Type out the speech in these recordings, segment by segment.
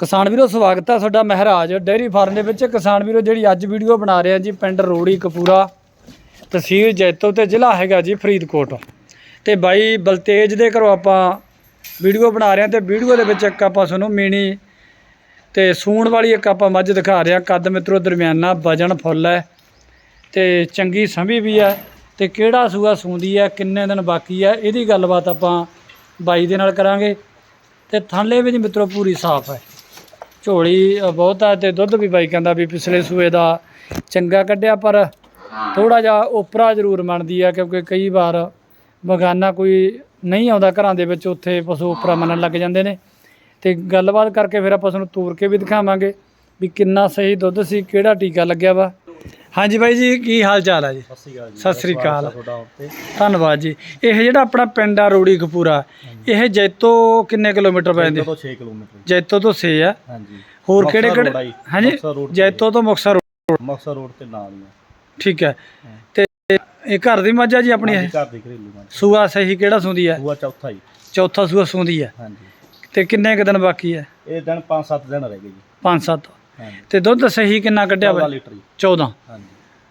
ਕਿਸਾਨ ਵੀਰੋ, ਸਵਾਗਤ ਹੈ ਤੁਹਾਡਾ ਮਹਿਰਾਜ। ਡੇਅਰੀ ਫਾਰਮ ਦੇ ਵਿੱਚ ਕਿਸਾਨ ਵੀਰੋ, ਜਿਹੜੀ ਅੱਜ ਵੀਡੀਓ ਬਣਾ ਰਹੇ ਆ ਜੀ, ਪਿੰਡ ਰੋੜੀ ਕਪੂਰਾ, ਤਹਿਸੀਲ ਜੈਤੋ ਤੇ ਜ਼ਿਲ੍ਹਾ ਹੈਗਾ ਜੀ ਫਰੀਦਕੋਟ। ਤੇ ਬਾਈ ਬਲਤੇਜ ਦੇ ਘਰੋਂ ਆਪਾਂ ਵੀਡੀਓ ਬਣਾ ਰਹੇ ਆ ਤੇ ਵੀਡੀਓ ਦੇ ਵਿੱਚ ਇੱਕ ਆਪਾਂ ਤੁਹਾਨੂੰ ਮੀਣੀ ਤੇ ਸੂਣ ਵਾਲੀ ਇੱਕ ਆਪਾਂ ਮੱਝ ਦਿਖਾ ਰਹੇ ਆ। ਕੱਦ ਮਿੱਤਰੋ, ਦਰਮਿਆਨਾ ਵਜਨ ਫੁੱਲ ਹੈ ਤੇ ਚੰਗੀ ਸੰਭੀ ਵੀ ਹੈ ਤੇ ਕਿਹੜਾ ਸੂਆ ਸੂੰਦੀ ਹੈ, ਕਿੰਨੇ ਦਿਨ ਬਾਕੀ ਹੈ, ਇਹਦੀ ਗੱਲਬਾਤ ਆਪਾਂ ਬਾਈ ਦੇ ਨਾਲ ਕਰਾਂਗੇ। ਤੇ ਥਾਲੇ ਵਿੱਚ ਮਿੱਤਰੋ, ਪੂਰੀ ਸਾਫ਼ ਹੈ। ਝੋਲੀ ਬਹੁਤ ਹੈ ਤੇ ਦੁੱਧ ਵੀ ਬਾਈ ਕਹਿੰਦਾ ਵੀ ਪਿਛਲੇ ਸੂਏ ਦਾ ਚੰਗਾ ਕੱਢਿਆ ਪਰ ਥੋੜਾ ਜਿਹਾ ਉਪਰਾ ਜ਼ਰੂਰ ਮੰਨਦੀ ਹੈ ਕਿਉਂਕਿ ਕਈ ਵਾਰ ਬਗਾਨਾ ਕੋਈ ਨਹੀਂ ਆਉਂਦਾ ਘਰਾਂ ਦੇ ਵਿੱਚ ਉੱਥੇ ਪਸ਼ੂ ਉਪਰਾ ਮੰਨਣ ਲੱਗ ਜਾਂਦੇ ਨੇ। ਤੇ ਗੱਲਬਾਤ ਕਰਕੇ ਫਿਰ ਆਪਾਂ ਤੁਹਾਨੂੰ ਤੋਰ ਕੇ ਵੀ ਦਿਖਾਵਾਂਗੇ ਵੀ ਕਿੰਨਾ ਸਹੀ ਦੁੱਧ ਸੀ ਕਿਹੜਾ ਟੀਕਾ ਲੱਗਿਆ ਵਾ। ਹਾਂਜੀ ਬਾਈ ਜੀ ਕੀ ਹਾਲ ਚਾਲ ਹੈ ਜੀ? ਸਤਿ ਸ਼੍ਰੀ ਅਕਾਲ ਜੀ। ਸਤਿ ਸ੍ਰੀ ਅਕਾਲ। ਤੁਹਾਡਾ ਉੱਤੇ ਧੰਨਵਾਦ ਜੀ। ਇਹ ਜਿਹੜਾ ਆਪਣਾ ਪਿੰਡ ਆ ਰੋੜੀ ਕਪੂਰਾ ਇਹ ਜੈਤੋ ਕਿੰਨੇ ਕਿਲੋਮੀਟਰ ਪੈ ਜਾਂਦੇ? ਤੋਂ 6 ਕਿਲੋਮੀਟਰ। ਜੈਤੋ ਤੋਂ 6 ਆ? ਹਾਂਜੀ। ਹੋਰ ਕਿਹੜੇ ਆ ਕਿਹੜੇ ਜੀ, ਹਾਂਜੀ। ਜੈਤੋ ਤੋਂ ਮੁਕਤਸਰ road, ਮਕਸਰ ਰੋਡ ਤੇ ਨਾਲ ਹੀ ਆ। ਠੀਕ ਹੈ। ਤੇ ਇਹ ਘਰ ਦੀ ਮੱਝ ਆ ਜੀ ਆਪਣੀ ਇਹ? ਹਾਂਜੀ, ਘਰ ਦੀ ਘਰੇਲੂ ਮੱਝ। ਸੂਆ ਸਹੀ ਕਿਹੜਾ ਸੂੰਦੀ ਹੈ ਸੂਆ ਚੌਥਾ ਹੀ। ਚੌਥਾ ਸੂਆ ਸੂੰਦੀ ਹੈ ਹਾਂਜੀ। ਤੇ ਕਿੰਨੇ ਕੁ ਦਿਨ ਬਾਕੀ ਹੈ ਇਹ ਦਿਨ 5-7 ਦਿਨ ਰਹਿ ਗਏ ਜੀ। 5-7 ਹਾਂਜੀ। ਤੇ ਦੁੱਧ ਸਹੀ ਕਿੰਨਾ ਕੱਢਿਆ 14 ਵਾ ਲੀਟਰ ਜੀ। 14 ਹਾਂਜੀ।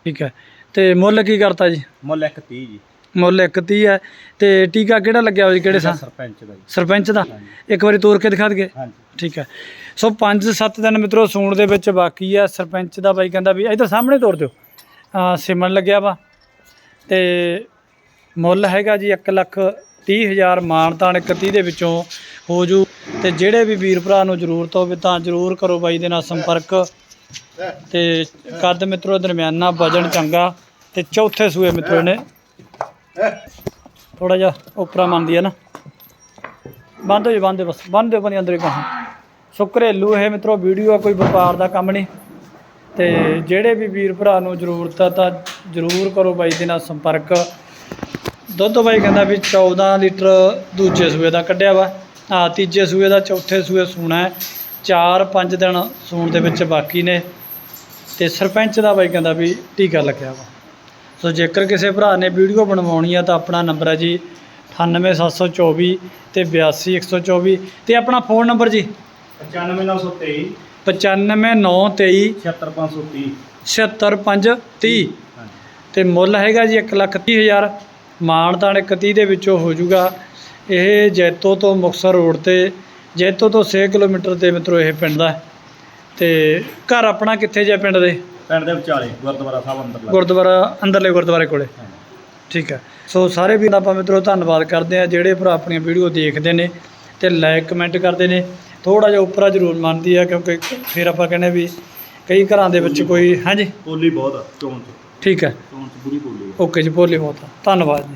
ਠੀਕ ਹੈ। ਤੇ ਮੁੱਲ ਕੀ ਕਰਤਾ ਜੀ? ਮੁੱਲ 130 ਜੀ। ਮੁੱਲ 130 ਹੈ। ਤੇ ਟੀਕਾ ਕਿਹੜਾ ਲੱਗਿਆ ਹੋਇਆ ਜੀ? ਕਿਹੜੇ ਸਾਂ ਸਰਪੰਚ ਦਾ ਜੀ। ਸਰਪੰਚ ਦਾ? ਇੱਕ ਵਾਰੀ ਤੋਰ ਕੇ ਦਿਖਾ ਦਈਏ? ਹਾਂਜੀ। ਠੀਕ ਹੈ। ਸੋ 5-7 ਦਿਨ ਮਿੱਤਰੋ ਸੂਣ ਦੇ ਵਿੱਚ ਬਾਕੀ ਆ ਸਰਪੰਚ ਦਾ ਬਾਈ ਕਹਿੰਦਾ ਵੀ ਇਧਰ ਸਾਹਮਣੇ ਤੋਰ ਦਿਓ। ਆ ਸਿਮਣ ਲੱਗਿਆ ਵਾ। ਤੇ ਮੁੱਲ ਹੈਗਾ ਜੀ 1 ਲੱਖ 30 ਹਜ਼ਾਰ ਮਾਨਤਾਨ 31 ਦੇ ਵਿੱਚੋਂ ਹੋ ਜੂ ਤੇ ਜਿਹੜੇ ਵੀ ਵੀਰ ਭਰਾ ਨੂੰ ਜ਼ਰੂਰਤ ਹੋਵੇ ਤਾਂ ਜ਼ਰੂਰ ਕਰੋ ਬਾਈ ਦੇ ਨਾਲ ਸੰਪਰਕ। ਤੇ ਕੱਦ ਮਿੱਤਰੋ, ਦਰਮਿਆਨਾ ਵਜਨ ਚੰਗਾ ਤੇ ਚੌਥੇ ਸੂਏ ਮਿੱਤਰੋ ਨੇ ਥੋੜਾ ਜਿਹਾ ਉਪਰਾ ਮੰਨਦੀ ਹੈ ਨਾ। ਬੰਦ ਹੋ ਜੀ ਬੰਦ ਬਸ ਬੰਦ ਦਿਓ ਬੰਦੇ ਅੰਦਰ ਹੀ ਕਹਾਂ। ਸੋ ਘਰੇਲੂ ਇਹ ਮਿੱਤਰੋ, ਵੀਡੀਓ ਆ, ਕੋਈ ਵਪਾਰ ਦਾ ਕੰਮ ਨਹੀਂ। ਤੇ ਜਿਹੜੇ ਵੀ ਵੀਰ ਭਰਾ ਨੂੰ ਜ਼ਰੂਰਤ ਆ ਤਾਂ ਜ਼ਰੂਰ ਕਰੋ ਬਾਈ ਦੇ ਨਾਲ ਸੰਪਰਕ। ਦੁੱਧ ਬਾਈ ਕਹਿੰਦਾ ਵੀ 14 ਲੀਟਰ ਦੂਜੇ ਸੂਏ ਦਾ ਕੱਢਿਆ ਵਾ। ਤੀਜੇ ਸੂਏ ਦਾ ਚੌਥੇ ਸੂਏ ਸੂਣਾ ਹੈ। 4-5 ਦਿਨ ਸੂਣ ਦੇ ਵਿੱਚ ਬਾਕੀ ਨੇ। ਤੇ ਸਰਪੰਚ ਦਾ ਬਾਈ ਕਹਿੰਦਾ ਵੀ ਟੀਕਾ ਲੱਗਿਆ ਵਾ। ਸੋ ਜੇਕਰ ਕਿਸੇ ਭਰਾ ਨੇ ਵੀਡੀਓ ਬਣਵਾਉਣੀ ਆ ਤਾਂ ਆਪਣਾ ਨੰਬਰ ਹੈ ਜੀ 98724 ਤੇ 82124 ਤੇ ਆਪਣਾ ਫੋਨ ਨੰਬਰ ਜੀ? 95923 95923 76530 76530 ਹਾਂਜੀ। ਤੇ ਮੁੱਲ ਹੈਗਾ ਜੀ 130000 ਮਾਨਤਾਨ 31 ਦੇ ਵਿੱਚੋਂ ਹੋ ਜਾਊਗਾ। ਇਹ ਜੈਤੋ ਤੋਂ ਮੁਕਤਸਰ ਰੋਡ ਤੇ ਜੈਤੋ ਤੋਂ 6 ਕਿਲੋਮੀਟਰ ਤੇ ਮਿੱਤਰੋ ਇਹ ਪਿੰਡ ਦਾ। ਤੇ ਘਰ ਆਪਣਾ ਕਿੱਥੇ ਜੇ ਪਿੰਡ ਦੇ? ਪਿੰਡ ਦੇ ਵਿਚਾਲੇ ਗੁਰਦੁਆਰਾ ਸਾਹਿਬ ਅੰਦਰ ਗੁਰਦੁਆਰਾ ਅੰਦਰਲੇ ਗੁਰਦੁਆਰੇ ਕੋਲੇ। ਠੀਕ ਹੈ। ਸੋ ਸਾਰੇ ਵੀਰ ਆਪਾਂ ਮਿੱਤਰੋ ਧੰਨਵਾਦ ਕਰਦੇ ਆ ਜਿਹੜੇ ਭਰਾ ਆਪਣੀਆਂ ਵੀਡੀਓ ਦੇਖਦੇ ਨੇ ਤੇ ਲਾਈਕ ਕਮੈਂਟ ਕਰਦੇ ਨੇ। ਥੋੜਾ ਜਿਹਾ ਉੱਪਰਾ ਜ਼ਰੂਰ ਮੰਨਦੀ ਆ ਕਿਉਂਕਿ ਫਿਰ ਆਪਾਂ ਕਹਿੰਦੇ ਵੀ ਕਈ ਘਰਾਂ ਦੇ ਵਿੱਚ ਕੋਈ ਹਾਂਜੀ? ਪੋਲੀ ਬਹੁਤ ਆ ਚੋਣ ਚ। ਠੀਕ ਹੈ। ਚੋਣ ਚ ਪੂਰੀ ਆ। ਓਕੇ ਜੀ ਬੋਲੀ ਬਹੁਤ ਧੰਨਵਾਦ ਜੀ।